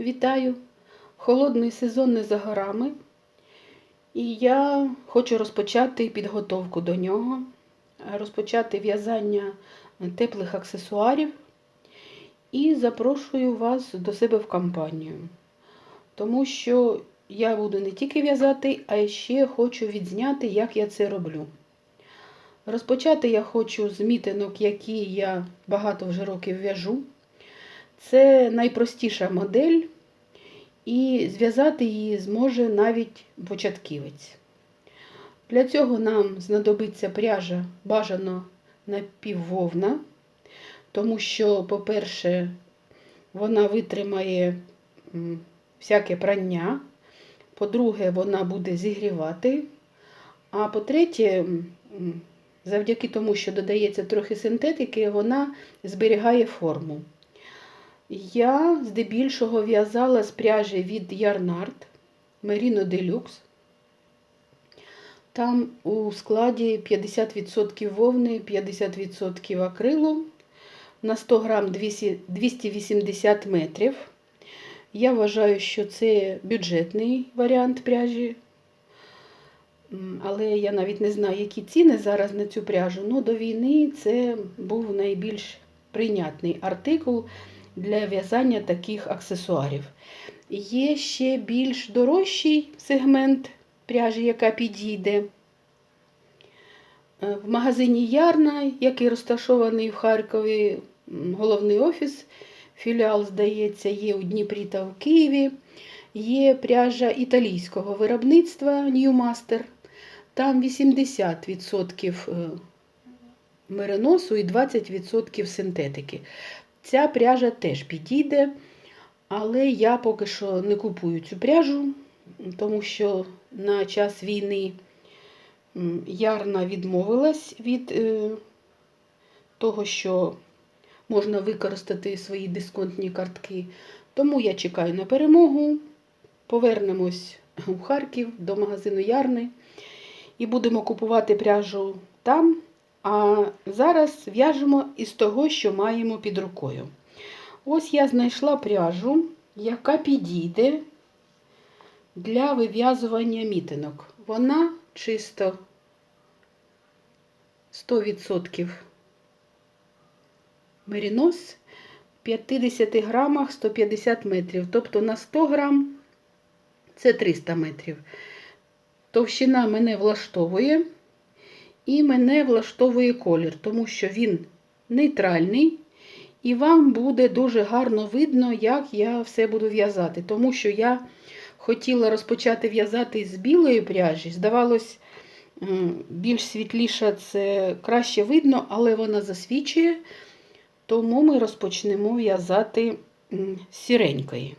Вітаю! Холодний сезон не за горами. І я хочу розпочати підготовку до нього, розпочати в'язання теплих аксесуарів і запрошую вас до себе в компанію. Тому що я буду не тільки в'язати, а ще хочу відзняти, як я це роблю. Розпочати я хочу з мітинок, які я багато вже років в'яжу. Це найпростіша модель, і зв'язати її зможе навіть початківець. Для цього нам знадобиться пряжа бажано напіввовна, тому що, по-перше, вона витримає всяке прання, по-друге, вона буде зігрівати, а по-третє, завдяки тому, що додається трохи синтетики, вона зберігає форму. Я здебільшого в'язала з пряжі від Ярнард Merino Deluxe. Там у складі 50% вовни, 50% акрилу на 100 грам 280 метрів. Я вважаю, що це бюджетний варіант пряжі. Але я навіть не знаю, які ціни зараз на цю пряжу. Ну, до війни це був найбільш прийнятний артикул для в'язання таких аксесуарів. Є ще більш дорожчий сегмент пряжі, яка підійде. Е, В магазині Ярна, який розташований в Харкові, головний офіс, філіал, здається, є у Дніпрі та в Києві. Є пряжа італійського виробництва Master. Там 80% е, мериносу і 20% синтетики. Ця пряжа теж підійде, але я поки що не купую цю пряжу, тому що на час війни Ярна відмовилась від е, того, що можна використати свої дисконтні картки. Тому я чекаю на перемогу. Повернемось у Харків до магазину Ярни і будемо купувати пряжу там. А зараз в'яжемо із того, що маємо під рукою. Ось я знайшла пряжу, яка підійде для вив'язування мітинок. Вона чисто 100% мерінос, 50 грамах 150 метрів. Тобто на 100 грам це 300 метрів. Товщина мене влаштовує. І мене влаштовує колір, тому що він нейтральний, і вам буде дуже гарно видно, як я все буду в'язати. Тому що я хотіла розпочати в'язати з білої пряжі. Здавалось, більш світліша це краще видно, але вона засвічує. Тому ми розпочнемо в'язати з сіренької.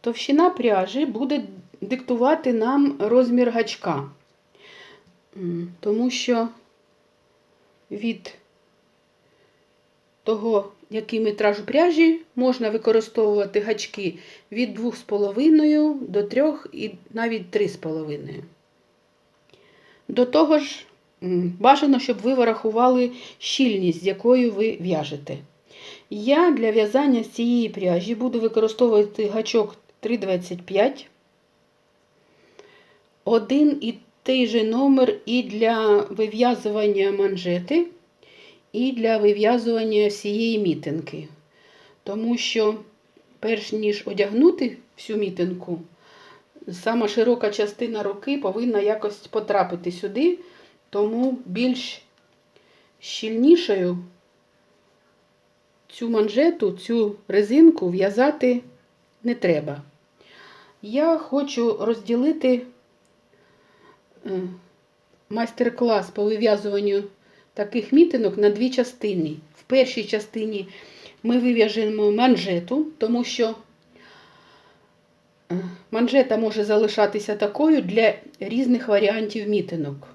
Товщина пряжі буде диктувати нам розмір гачка, тому що від того, який метраж пряжі, можна використовувати гачки від 2,5 до 3 і навіть 3,5. До того ж, бажано, щоб ви вирахували щільність, з якою ви в'яжете. Я для в'язання з цієї пряжі буду використовувати гачок 3,25 один і той же номер і для вив'язування манжети, і для вив'язування всієї мітинки. Тому що, перш ніж одягнути всю мітинку, сама широка частина руки повинна якось потрапити сюди, тому більш щільнішою цю манжету, цю резинку в'язати не треба. Я хочу розділити майстер-клас по вив'язуванню таких мітинок на дві частини. В першій частині ми вив'яжемо манжету, тому що манжета може залишатися такою для різних варіантів мітинок.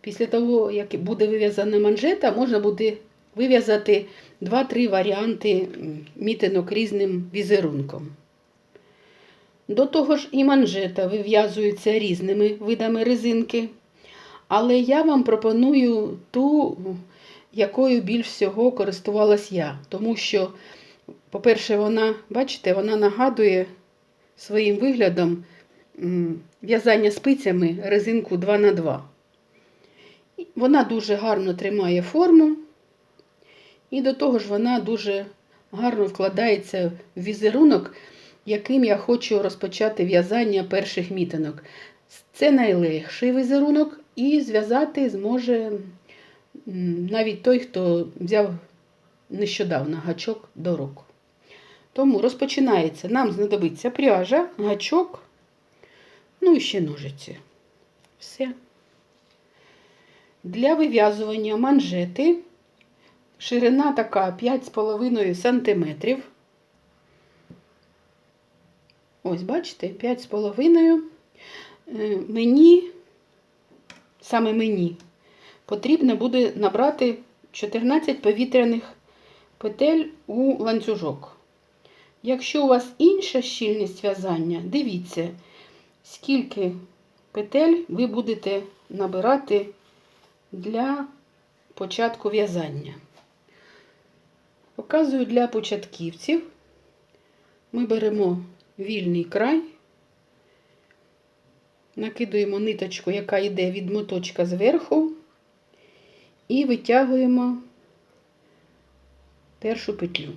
Після того, як буде вив'язана манжета, можна буде вив'язати 2-3 варіанти мітинок різним візерунком. До того ж, і манжета вив'язується різними видами резинки. Але я вам пропоную ту якою більш всього користувалась я. Тому що, по-перше, вона, бачите, вона нагадує своїм виглядом в'язання спицями резинку 2х2. Вона дуже гарно тримає форму, і до того ж вона дуже гарно вкладається в візерунок, яким я хочу розпочати в'язання перших мітинок. Це найлегший візерунок, і зв'язати зможе навіть той, хто взяв нещодавно гачок до року. Тому розпочинається. Нам знадобиться пряжа, гачок, ну і ще ножиці. Все. Для вив'язування манжети ширина така 5,5 см. Ось, бачите, 5,5 Е, Мені, саме мені, потрібно буде набрати 14 повітряних петель у ланцюжок. Якщо у вас інша щільність в'язання, дивіться, скільки петель ви будете набирати для початку в'язання. Показую для початківців. Ми беремо вільний край, накидуємо ниточку, яка йде від моточка зверху, і витягуємо першу петлю.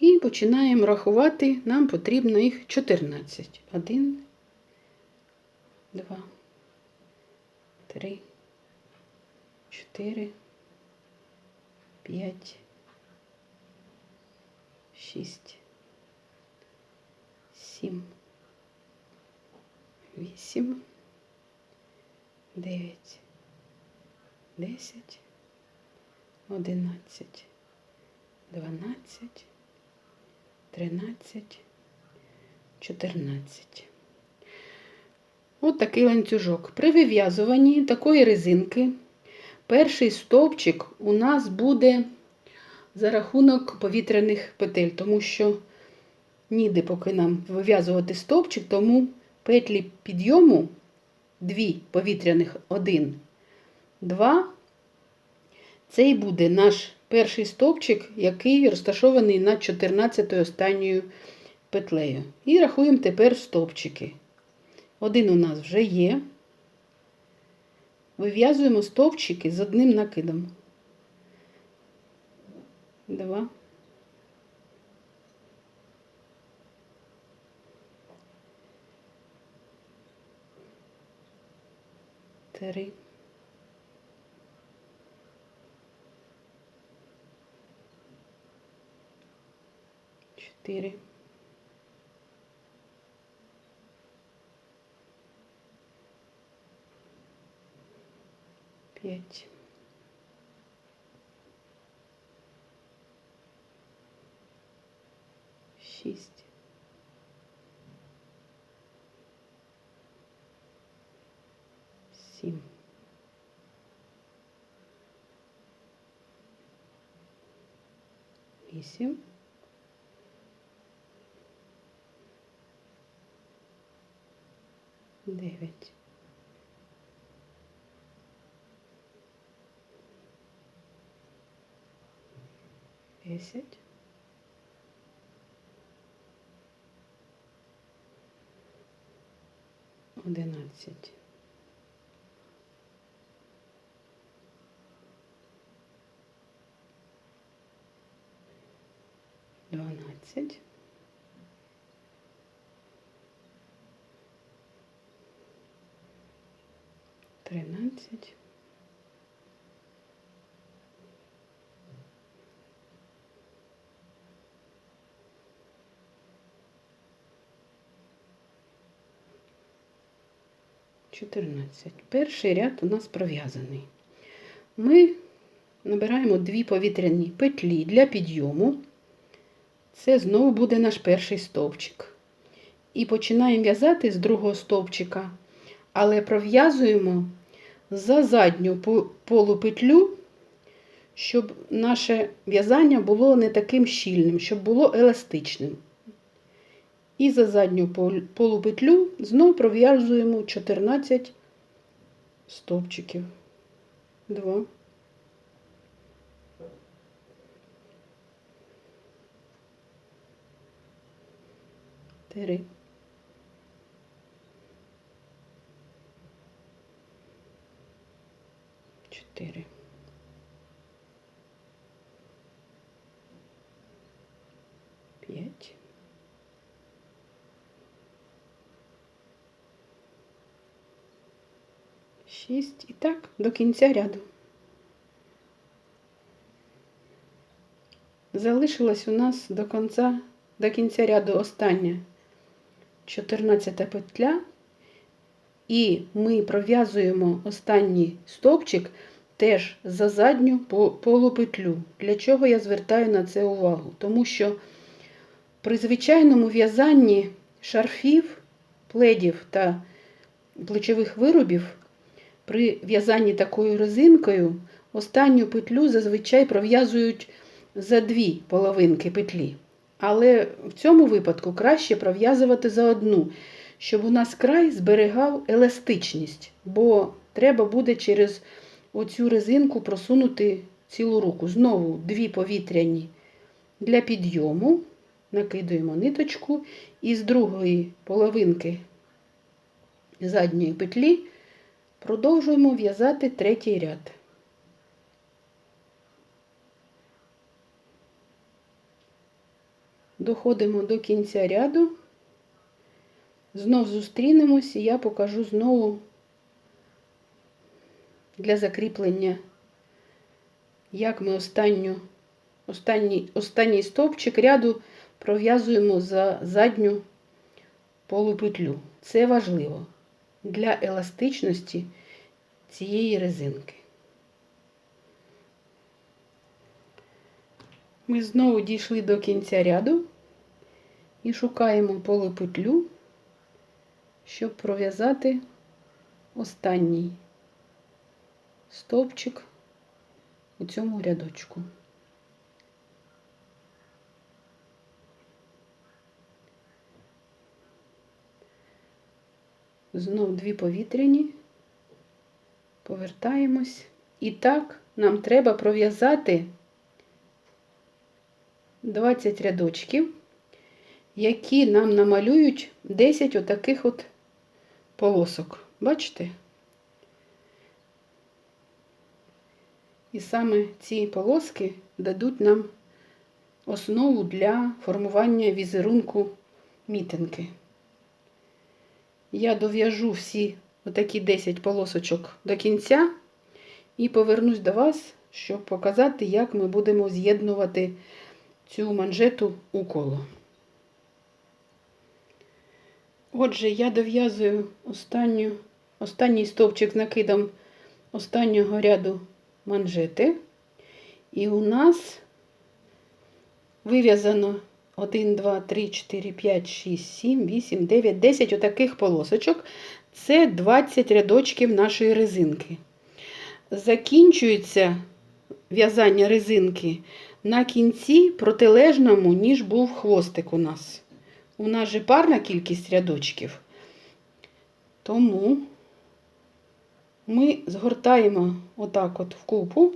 І починаємо рахувати, нам потрібно їх 14. 1, 2, 3, 4, 5, 6, 7, 8, 9, 10, 11, 12, 13, 14. От такий ланцюжок. При вив'язуванні такої резинки перший стовпчик у нас буде за рахунок повітряних петель, тому що ніде поки нам вив'язувати стовпчик, тому петлі підйому дві повітряних, один, два. Це і буде наш перший стовпчик, який розташований над 14 останньою петлею. І рахуємо тепер стовпчики. Один у нас вже є. Вив'язуємо стовпчики з одним накидом. Два. Три. Чотири. П'ять. Сім. Вісім. Дев'ять. Десять. Одинадцять. Дванадцять. Тринадцять. Чотирнадцять. Перший ряд у нас пров'язаний. Ми набираємо дві повітряні петлі для підйому. Це знову буде наш перший стовпчик. І починаємо в'язати з другого стовпчика, але пров'язуємо за задню полупетлю, щоб наше в'язання було не таким щільним, щоб було еластичним. І за задню полупетлю знову пров'язуємо 14 стовпчиків. 2, Три. Чотири. П'ять. Шість. І так до кінця ряду. Залишилась у нас до кінця, до кінця ряду остання 14 петля. І ми пров'язуємо останній стовпчик теж за задню полупетлю. Для чого я звертаю на це увагу? Тому що при звичайному в'язанні шарфів, пледів та плечових виробів при в'язанні такою резинкою останню петлю зазвичай пров'язують за дві половинки петлі. Але в цьому випадку краще пров'язувати за одну, щоб у нас край зберігав еластичність, бо треба буде через оцю резинку просунути цілу руку. Знову дві повітряні для підйому. Накидуємо ниточку і з другої половинки задньої петлі продовжуємо в'язати третій ряд. Доходимо до кінця ряду. Знов зустрінемось і я покажу знову для закріплення, як ми останню, останній, останній стовпчик ряду пров'язуємо за задню полупетлю. Це важливо для еластичності цієї резинки. Ми знову дійшли до кінця ряду і шукаємо полупетлю, щоб пров'язати останній стовпчик у цьому рядочку. Знов дві повітряні, повертаємось. І так нам треба пров'язати 20 рядочків, які нам намалюють 10 отаких от полосок. Бачите? І саме ці полоски дадуть нам основу для формування візерунку мітинки. Я дов'яжу всі отакі 10 полосочок до кінця і повернусь до вас, щоб показати, як ми будемо з'єднувати цю манжету у коло. Отже, я дов'язую останній стовпчик з накидом останнього ряду манжети. І у нас вив'язано 1, 2, 3, 4, 5, 6, 7, 8, 9, 10 отаких полосочок. Це 20 рядочків нашої резинки. Закінчується в'язання резинки на кінці протилежному, ніж був хвостик у нас. У нас же парна кількість рядочків. Тому ми згортаємо отак от в купу.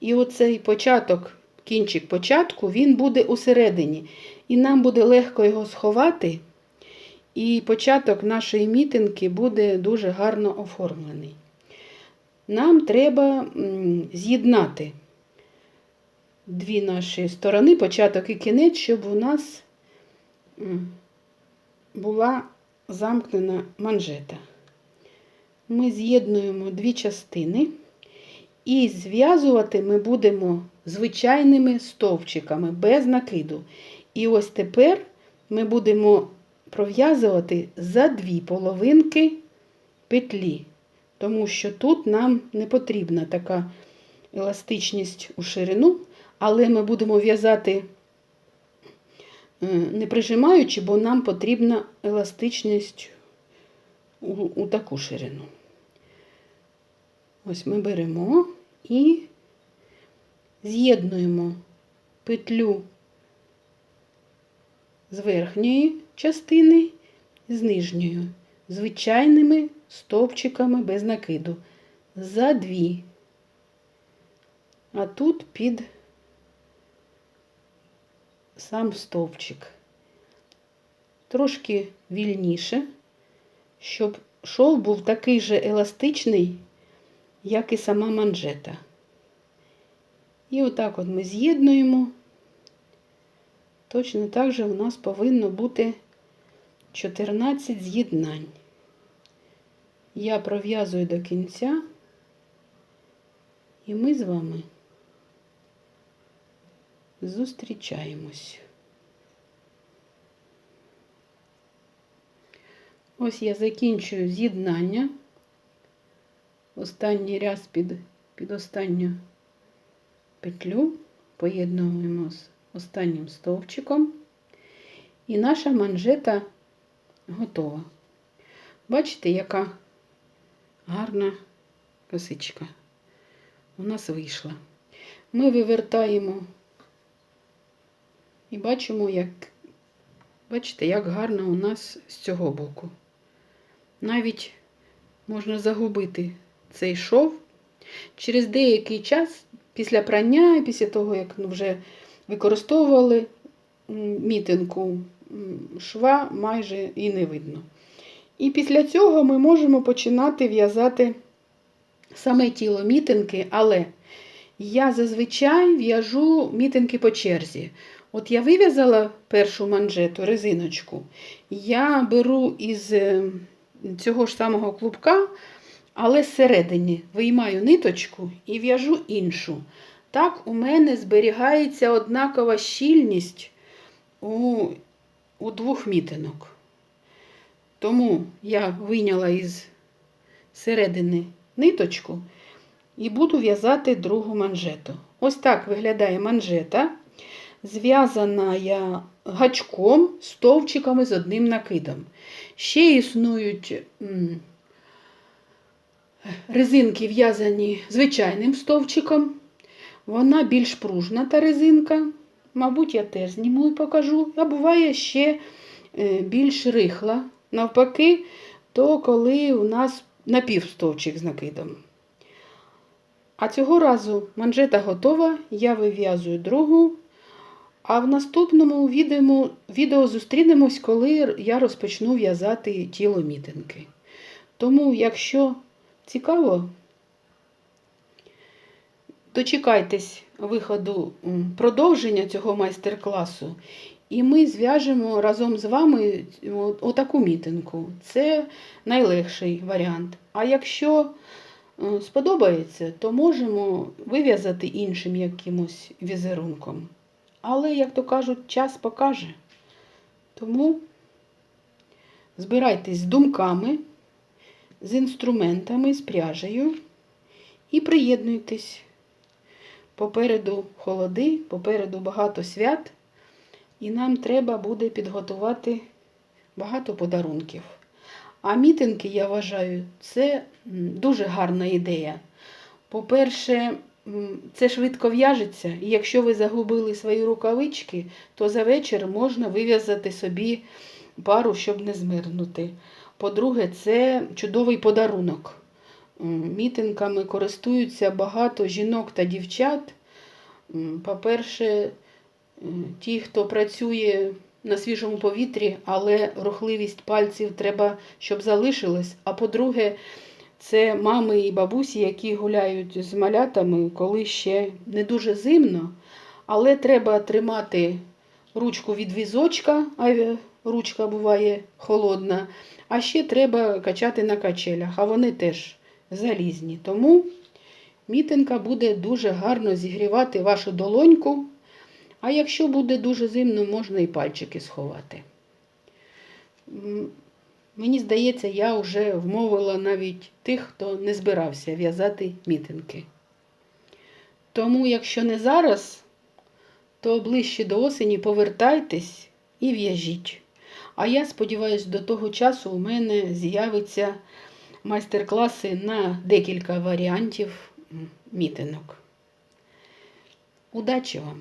І оцей початок, кінчик початку, він буде усередині. І нам буде легко його сховати. І початок нашої мітинки буде дуже гарно оформлений. Нам треба з'єднати дві наші сторони, початок і кінець, щоб у нас була замкнена манжета. Ми з'єднуємо дві частини і зв'язувати ми будемо звичайними стовпчиками без накиду. І ось тепер ми будемо пров'язувати за дві половинки петлі, тому що тут нам не потрібна така еластичність у ширину, але ми будемо в'язати не прижимаючи, бо нам потрібна еластичність у, у таку ширину. Ось ми беремо і з'єднуємо петлю з верхньої частини з нижньою, звичайними стовпчиками без накиду. За дві. А тут під сам стовпчик. трошки вільніше, щоб шов був такий же еластичний, як і сама манжета. І отак от ми з'єднуємо. Точно так же у нас повинно бути 14 з'єднань. Я пров'язую до кінця, і ми з вами зустрічаємось. Ось я закінчую з'єднання. Останній ряд під, під останню петлю поєднуємо з останнім стовпчиком. І наша манжета готова. Бачите, яка гарна косичка у нас вийшла. Ми вивертаємо і бачимо, як, бачите, як гарно у нас з цього боку. Навіть можна загубити цей шов. Через деякий час, після прання, після того, як ну, вже використовували мітинку, шва майже і не видно. І після цього ми можемо починати в'язати саме тіло мітинки, але я зазвичай в'яжу мітинки по черзі. От я вив'язала першу манжету, резиночку, я беру із е, цього ж самого клубка, але зсередині виймаю ниточку і в'яжу іншу. Так у мене зберігається однакова щільність у, у двох мітинок. Тому я вийняла із середини ниточку і буду в'язати другу манжету. Ось так виглядає манжета. Зв'язана я гачком, стовпчиками з одним накидом. Ще існують резинки в'язані звичайним стовпчиком. Вона більш пружна та резинка. Мабуть, я теж зніму і покажу. А буває ще е, більш рихла. Навпаки, то коли у нас напівстовчик з накидом. А цього разу манжета готова, я вив'язую другу. А в наступному відео, відео зустрінемось, коли я розпочну в'язати тіло мітинки. Тому, якщо цікаво, дочекайтесь виходу продовження цього майстер-класу, і ми зв'яжемо разом з вами отаку мітинку. Це найлегший варіант. А якщо е, сподобається, то можемо вив'язати іншим якимось візерунком. Але, як то кажуть, час покаже. Тому збирайтесь з думками, з інструментами, з пряжею і приєднуйтесь. Попереду холоди, попереду багато свят, і нам треба буде підготувати багато подарунків. А мітинги, я вважаю, це дуже гарна ідея. По-перше, це швидко в'яжеться, і якщо ви загубили свої рукавички, то за вечір можна вив'язати собі пару, щоб не змирнути. По-друге, це чудовий подарунок. Мітинками користуються багато жінок та дівчат. По-перше, ті, хто працює на свіжому повітрі, але рухливість пальців треба, щоб залишилась. А по-друге, це мами і бабусі, які гуляють з малятами, коли ще не дуже зимно, але треба тримати ручку від візочка, а ручка буває холодна. А ще треба качати на качелях, а вони теж залізні. Тому мітинка буде дуже гарно зігрівати вашу долоньку. А якщо буде дуже зимно, можна і пальчики сховати. Мені здається, я вже вмовила навіть тих, хто не збирався в'язати мітинки. Тому, якщо не зараз, то ближче до осені повертайтесь і в'яжіть. А я сподіваюся, до того часу у мене з'явиться майстер-класи на декілька варіантів мітинок. Удачі вам!